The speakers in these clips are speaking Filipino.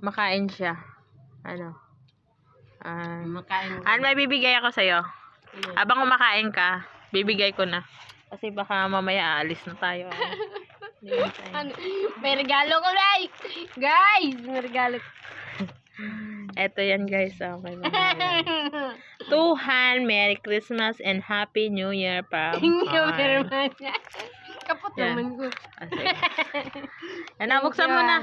makain siya. Ano? Ah, Makain. ano may bibigay ako sa'yo? Habang kumakain ka, bibigay ko na. Kasi baka mamaya aalis na tayo. Ano? May regalo ko, guys! Guys! May regalo ko. Eto yan guys. ah, may mga- Tuhan, Merry Christmas and Happy New Year from Thank you very much. Kapot Yan. naman ko. Ah. Yan na, buksan mo na.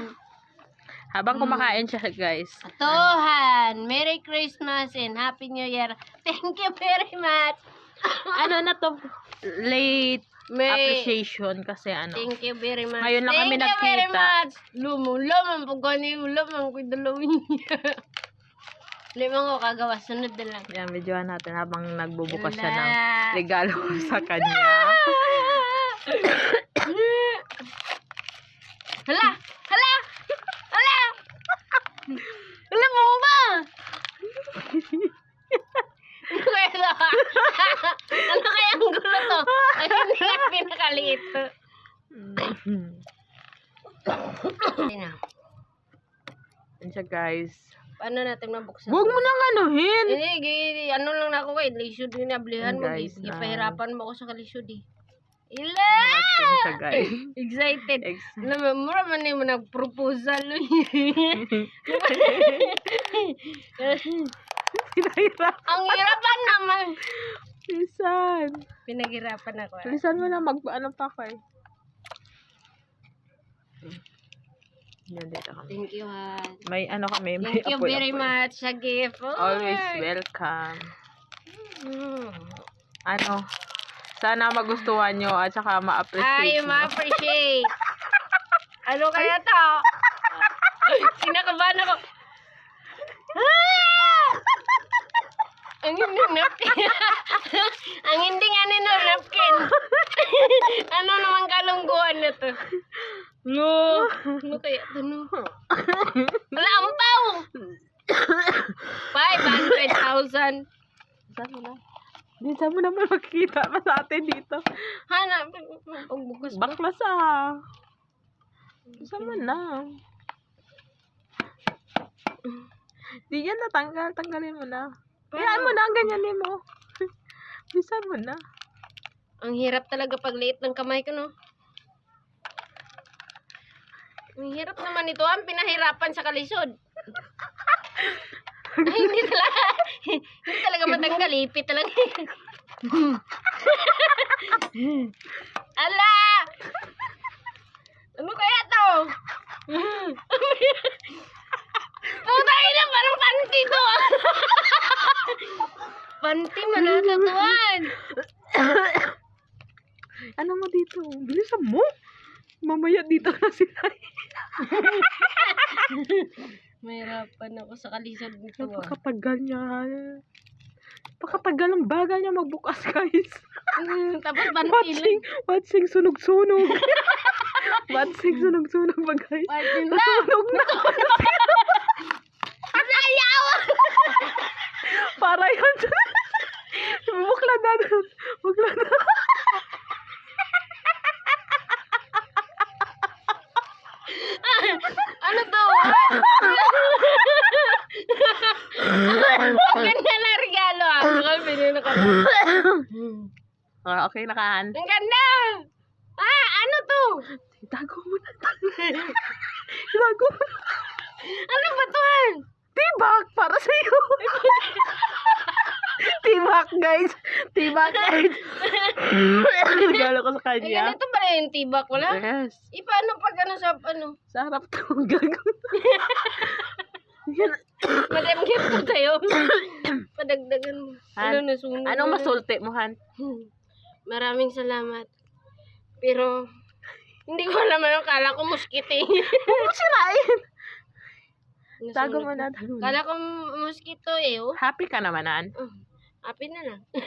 Habang kumakain siya guys. Tuhan, Merry Christmas and Happy New Year. Thank you very much. Ano na to? Late May, appreciation kasi ano. Thank you very much. Ngayon lang Thank kami you very nagkita. much. Lumo, laman po gani, laman ko dalawin niya. Lima ko kagawa, sunod na lang. Yan, videohan natin habang nagbubukas siya ng Wala. regalo sa kanya. Hala! Hala mo ba? ano to? ano kaya ang gulo to? Ay, hindi na pinakaliit to. Na. Yan siya guys. Paano natin mabuksan? Huwag mo nang anuhin. Hindi, ano lang na ako eh. Lisod din nablihan mo. Guys, Ipahirapan mo ako sa kalisod eh. Ila! Guys. Excited. Ex- Alam mo, mura man mo nag-proposal. Pinahirap. Ang hirapan naman. Lisan. Pinaghirapan ako. ah. Lisan mo na mag ano pa ko eh. Yan dito kami. Thank you, ha. May ano kami. May Thank you apoy, very apoy. much sa gift. Always welcome. Mm. Ano? Sana magustuhan nyo at saka Ay, ma-appreciate nyo. ma-appreciate. ano kaya to? Kinakabahan ako. Ah! Ang hindi napkin. Ang hindi nga nino napkin. ano naman kalungguan na to? No! Ano kaya to no? Wala, ampaw! 500,000. Saan mo na? Di saan mo naman makikita pa sa atin dito. Hanap. Pagbukas ba? Baklas ah. Saan mo na? Di yan natanggal. Tanggalin mo na. Hayaan mo na. Ganyanin mo. Bisan mo na. Ang hirap talaga pag liit ng kamay ko, no? Ang hirap naman ito. Ang pinahirapan sa kalisod. Ay, hindi talaga. hindi talaga matanggal. Ipit talaga. Ala! Ano kaya to? Puta ina, parang panty to. ah. panty, manatatuan. Ano mo dito? Bilisan mo. Mamaya dito na sila. Mahirapan ako sa kalisod nito. ah. Napakatagal niya. Napakatagal ang bagal niya magbukas guys. Mm, Tapos panty Watching, watching sunog-sunog. watching sunog-sunog ba guys? Panty lang. Nasunog na. Ayaw! Para yun. Bukla na doon. Bukla na. ano to? Ang ganda na regalo ah. Ang pinino ka na. Ah, okay, nakaan. Ang ganda! Ah, ano to? Tago mo na. Tago mo na. Ano ba to? ah? Tibak para sa iyo. Tibak guys. Tibak guys. Regalo ko sa Ay, kanya. ganito pala yung tibak, wala? Yes. Eh, paano pag ano sa, ano? Sa harap to. Gago. Yan. Madam gift ko. Padagdagan mo. Ano Han, nasunog? Anong na- masulti mo, Han? Maraming salamat. Pero, hindi ko alam ano, kala ko mo sirain. Tago mo na. Tago mo na. Kala ko mosquito eh, oh. Happy ka naman, Han? Oh, happy na lang.